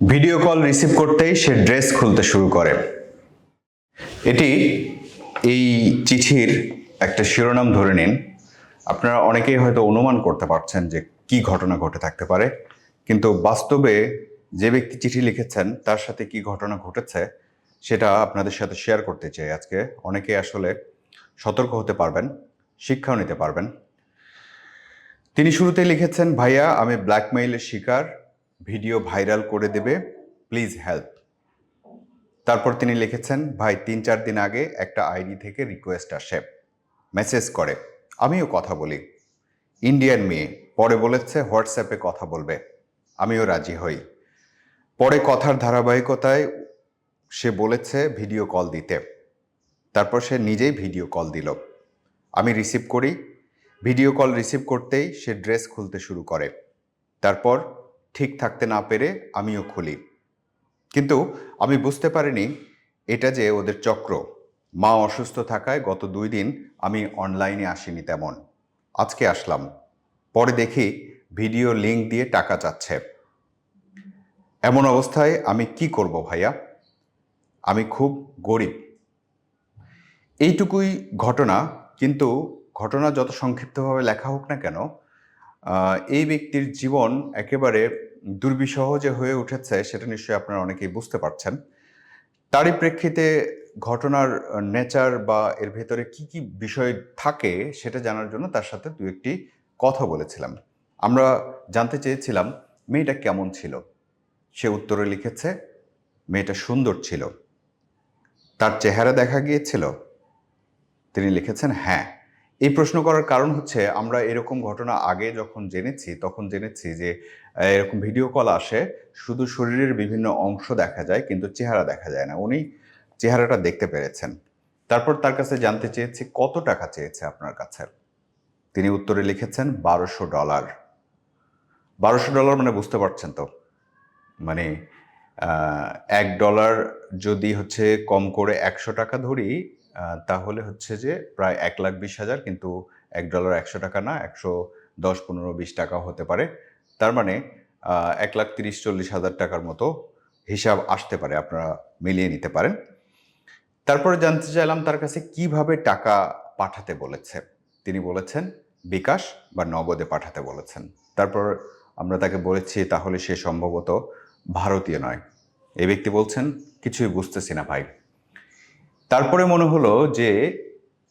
Video call receive করতেই সে dress খুলতে শুরু করে। এটি এই চিঠির একটা শিরোনাম ধরে নিন। আপনারা অনেকেই হয়তো অনুমান করতে পারছেন যে কি ঘটনা ঘটে থাকতে পারে, কিন্তু বাস্তবে যে ব্যক্তি চিঠি লিখেছেন, তার সাথে কি ঘটনা ঘটেছে, সেটা আপনাদের সাথে শেয়ার করতে চাই আজকে। অনেকে আসলে সতর্ক হতে পারবেন, শিক্ষাও নিতে পারবেন। তিনি শুরুতেই লিখেছেন, ভাইয়া, আমি ব্ল্যাকমেইলের শিকার ভিডিও ভাইরাল করে দেবে প্লিজ হেল্প তারপর তিনি লিখেছেন, ভাই, তিন চার দিন আগে একটা আইডি থেকে রিকোয়েস্ট আসে মেসেজ করে। আমিও কথা বলি। ইন্ডিয়ান মেয়ে, পরে বলেছে হোয়াটসঅ্যাপে কথা বলবে। আমিও রাজি হই। পরে কথার ধারাবাহিকতায় সে বলেছে, ভিডিও কল দিতে। তারপর সে নিজেই ভিডিও কল দিল। আমি রিসিভ করি। ভিডিও কল রিসিভ করতেই সে ড্রেস খুলতে শুরু করে। তারপর ঠিক থাকতে না পেরে আমিও খুলি। কিন্তু আমি বুঝতে পারিনি এটা যে ওদের চক্র। মা অসুস্থ থাকায় গত দুই দিন আমি অনলাইনে আসিনি তেমন। আজকে আসলাম। পরে দেখি ভিডিও লিংক দিয়ে টাকা চাচ্ছে এমন অবস্থায় আমি কি করব ভাইয়া? আমি খুব গরিব। এইটুকুই ঘটনা, কিন্তু ঘটনা যত সংক্ষিপ্তভাবে লেখা হোক না কেন এই ব্যক্তির জীবন একেবারে দুর্বিষহ যে হয়ে উঠেছে সেটা নিশ্চয়ই আপনারা অনেকেই বুঝতে পারছেন। তারই প্রেক্ষিতে ঘটনার নেচার বা এর ভেতরে কি কি বিষয় থাকে সেটা জানার জন্য তার সাথে দু একটি কথা বলেছিলাম। আমরা জানতে চেয়েছিলাম, মেয়েটা কেমন ছিল? সে উত্তরে লিখেছে, মেয়েটা সুন্দর ছিল। তার চেহারা দেখা গিয়েছিল? তিনি লিখেছেন হ্যাঁ। এই প্রশ্ন করার কারণ হচ্ছে আমরা এরকম ঘটনা আগে যখন জেনেছি, তখন জেনেছি যে এরকম ভিডিও কল আসে, শুধু শরীরের বিভিন্ন অংশ দেখা যায় কিন্তু চেহারা দেখা যায় না। উনি চেহারাটা দেখতে পেরেছেন। তারপর তার কাছে জানতে চেয়েছি কত টাকা চেয়েছে আপনার কাছে? তিনি উত্তরে লিখেছেন, বারোশো ডলার। বারোশো ডলার মানে বুঝতে পারছেন তো? মানে এক ডলার যদি হচ্ছে কম করে একশো টাকা ধরি তাহলে হচ্ছে যে প্রায় এক লাখ বিশ হাজার কিন্তু এক ডলার একশো টাকা না, একশো দশ পনেরো বিশ টাকা হতে পারে। তার মানে এক লাখ তিরিশ চল্লিশ হাজার টাকার মতো হিসাব আসতে পারে, আপনারা মিলিয়ে নিতে পারেন। তারপরে জানতে চাইলাম তার কাছে কীভাবে টাকা পাঠাতে বলেছে। তিনি বলেছেন, বিকাশ বা নগদে পাঠাতে বলেছেন। তারপর আমরা তাকে বলেছি, তাহলে সে সম্ভবত ভারতীয় নয়। এই ব্যক্তি বলছেন, কিছুই বুঝতেছি না ভাই। তারপরে মনে হলো যে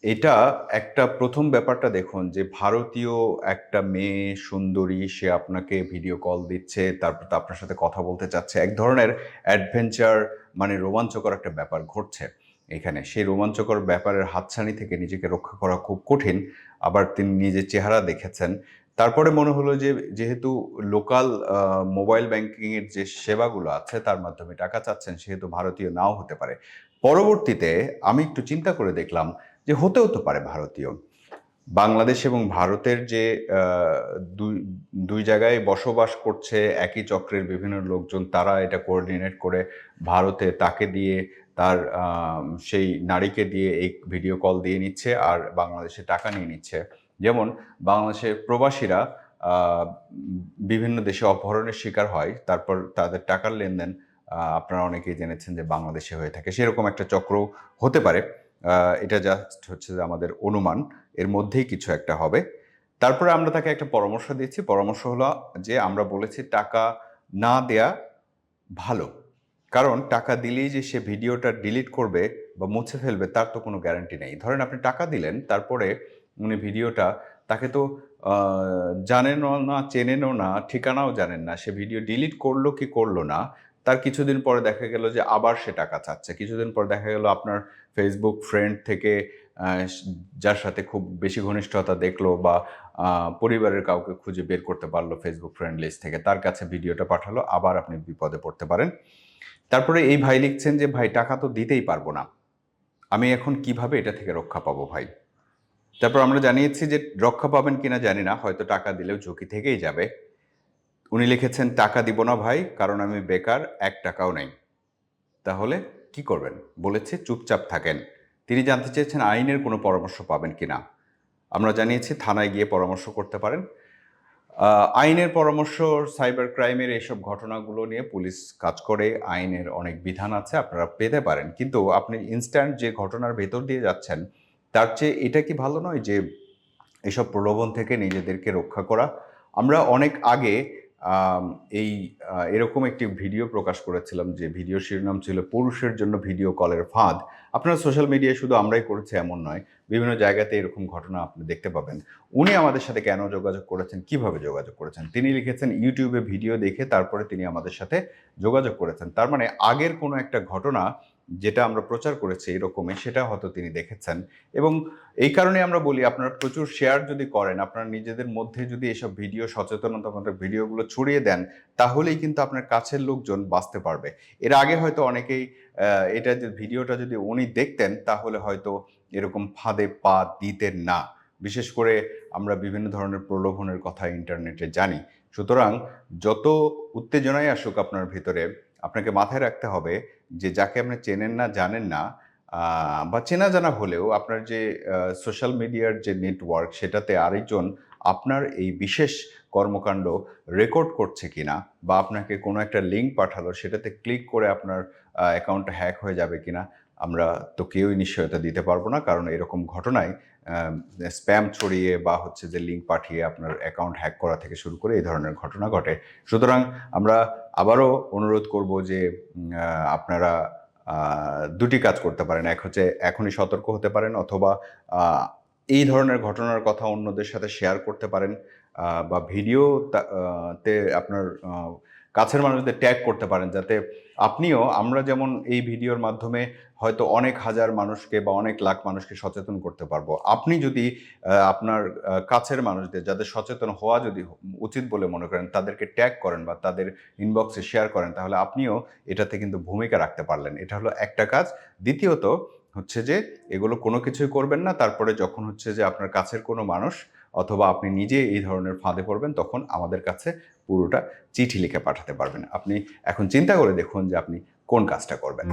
এটা একটা প্রথম ব্যাপারটা দেখুন যে ভারতীয় একটা মেয়ে সুন্দরী, সে আপনাকে ভিডিও কল দিচ্ছে, তারপর তো আপনার সাথে কথা বলতে চাচ্ছে। এক ধরনের অ্যাডভেঞ্চার মানে রোমাঞ্চকর একটা ব্যাপার ঘটছে এখানে। সেই রোমাঞ্চকর ব্যাপারের হাতছানি থেকে নিজেকে রক্ষা করা খুব কঠিন, আবার তিনি নিজের চেহারা দেখেছেন। তারপরে মনে হলো যে যেহেতু লোকাল মোবাইল ব্যাংকিংয়ের যে সেবাগুলো আছে, তার মাধ্যমে টাকা চাচ্ছেন, সেহেতু ভারতীয় নাও হতে পারে। পরবর্তীতে আমি একটু চিন্তা করে দেখলাম যে হতেও তো পারে ভারতীয়। বাংলাদেশ এবং ভারতের যে দুই দুই জায়গায় বসবাস করছে, একই চক্রের বিভিন্ন লোকজন, তারা এটা কোঅর্ডিনেট করে ভারতে তাকে দিয়ে তার সেই নারীকে দিয়ে এই ভিডিও কল দিয়ে নিচ্ছে আর বাংলাদেশে টাকা নিয়ে নিচ্ছে। যেমন বাংলাদেশের প্রবাসীরা বিভিন্ন দেশে অপহরণের শিকার হয়, তারপর তাদের টাকার লেনদেন আপনারা অনেকেই জেনেছেন যে বাংলাদেশে হয়ে থাকে। সেরকম একটা চক্র হতে পারে। এটা জাস্ট হচ্ছে যে আমাদের অনুমান। এর মধ্যেই কিছু একটা হবে। তারপরে আমরা তাকে একটা পরামর্শ দিয়েছি পরামর্শ হলো যে আমরা বলেছি টাকা না দেয়া ভালো। কারণ টাকা দিলেই যে সে ভিডিওটা ডিলিট করবে বা মুছে ফেলবে তার তো কোনো গ্যারান্টি নেই। ধরেন আপনি টাকা দিলেন, তারপরে উনি ভিডিওটা তাকে তো জানেনও না, চেনেনও না, ঠিকানাও জানেন না। সে ভিডিও ডিলিট করল কি করল না? তার কিছুদিন পরে দেখা গেল যে আবার সে টাকা চাচ্ছে। কিছুদিন পর দেখা গেল আপনার ফেসবুক ফ্রেন্ড থেকে যার সাথে খুব বেশি ঘনিষ্ঠতা দেখল বা পরিবারের কাউকে খুঁজে বের করতে পারল ফেসবুক ফ্রেন্ড লিস্ট থেকে, তার কাছে ভিডিওটা পাঠালো, আবার আপনি বিপদে পড়তে পারেন। তারপরে এই ভাই লিখছেন যে, ভাই, টাকা তো দিতেই পারব না। আমি এখন কীভাবে এটা থেকে রক্ষা পাবো ভাই? তারপর আমরা জানিয়েছি যে, রক্ষা পাবেন কিনা জানি না। হয়তো টাকা দিলেও ঝুঁকি থেকেই যাবে। উনি লিখেছেন, টাকা দিব না ভাই, কারণ আমি বেকার, এক টাকাও নেই। তাহলে কি করবেন? বলেছে, চুপচাপ থাকেন। তিনি জানতে চেয়েছেন, আইনের কোনো পরামর্শ পাবেন কিনা আমরা জানিয়েছি, থানায় গিয়ে পরামর্শ করতে পারেন। আইনের পরামর্শ, সাইবার ক্রাইমের এইসব ঘটনাগুলো নিয়ে পুলিশ কাজ করে, আইনের অনেক বিধান আছে, আপনারা পেতে পারেন। কিন্তু আপনি ইনস্ট্যান্ট যে ঘটনার ভেতর দিয়ে যাচ্ছেন, তার চেয়ে এটা কি ভালো নয় যে, এসব প্রলোভন থেকে নিজেদেরকে রক্ষা করা? আমরা অনেক আগে এই এরকম একটি ভিডিও প্রকাশ করেছিলাম যে ভিডিও শিরোনাম ছিল পুরুষের জন্য ভিডিও কলের ফাঁদ আপনারা সোশ্যাল মিডিয়ায় শুধু আমরাই করেছি এমন নয়, বিভিন্ন জায়গাতে এরকম ঘটনা আপনি দেখতে পাবেন। উনি আমাদের সাথে কেন যোগাযোগ করেছেন, কীভাবে যোগাযোগ করেছেন, তিনি লিখেছেন, ইউটিউবে ভিডিও দেখে তারপরে তিনি আমাদের সাথে যোগাযোগ করেছেন। তার মানে আগের কোনো একটা ঘটনা যেটা আমরা প্রচার করেছি এরকমই সেটা হয়তো তিনি দেখেছেন। এবং এই কারণে আমরা বলি, আপনারা প্রচুর শেয়ার যদি করেন, আপনারা নিজেদের মধ্যে যদি এসব ভিডিও সচেতনতামূলক ভিডিওগুলো ছড়িয়ে দেন, তাহলেই কিন্তু আপনার কাছের লোকজন বাঁচতে পারবে। এর আগে হয়তো অনেকেই এটা যে ভিডিওটা যদি উনি দেখতেন, তাহলে হয়তো এরকম ফাঁদে পা দিতেন না। বিশেষ করে আমরা বিভিন্ন ধরনের প্রলোভনের কথা ইন্টারনেটে জানি। সুতরাং যত উত্তেজনাই আসুক আপনার ভিতরে আপনাকে মাথায় রাখতে হবে যে যাকে আপনি চেনেন না, জানেন না বা চেনা জানা হলেও আপনার যে সোশ্যাল মিডিয়ার যে নেটওয়ার্ক সেটাতে আরেকজন আপনার এই বিশেষ কর্মকাণ্ড রেকর্ড করছে কিনা বা আপনাকে কোনো একটা লিঙ্ক পাঠালো, সেটাতে ক্লিক করে আপনার অ্যাকাউন্টটা হ্যাক হয়ে যাবে কিনা আমরা তো কেউই নিশ্চয়তা দিতে পারব না, কারণ এরকম ঘটনায় স্প্যাম ছড়িয়ে বা হচ্ছে যে লিঙ্ক পাঠিয়ে আপনার অ্যাকাউন্ট হ্যাক করা থেকে শুরু করে এই ধরনের ঘটনা ঘটে। সুতরাং আমরা আবারও অনুরোধ করব যে আপনারা দুটি কাজ করতে পারেন। এক হচ্ছে এখনই সতর্ক হতে পারেন অথবা এই ধরনের ঘটনার কথা অন্যদের সাথে শেয়ার করতে পারেন বা ভিডিও তা- আপনার কাছের মানুষদের ট্যাগ করতে পারেন যাতে আপনিও, আমরা যেমন এই ভিডিওর মাধ্যমে হয়তো অনেক হাজার মানুষকে বা অনেক লাখ মানুষকে সচেতন করতে পারব। আপনি যদি আপনার কাছের মানুষদের যাদের সচেতন হওয়া যদি উচিত বলে মনে করেন, তাদেরকে ট্যাগ করেন বা তাদের ইনবক্সে শেয়ার করেন, তাহলে আপনিও এটাতে কিন্তু ভূমিকা রাখতে পারলেন। এটা হলো একটা কাজ। দ্বিতীয়ত হচ্ছে যে, এগুলো কোনো কিছুই করবেন না। তারপরে যখন হচ্ছে যে আপনার কাছের কোনো মানুষ অথবা আপনি নিজে এই ধরনের ফাঁদে পড়বেন, তখন আমাদের কাছে পুরোটা চিঠি লিখে পাঠাতে পারবেন। আপনি এখন চিন্তা করে দেখুন যে আপনি কোন কাজটা করবেন।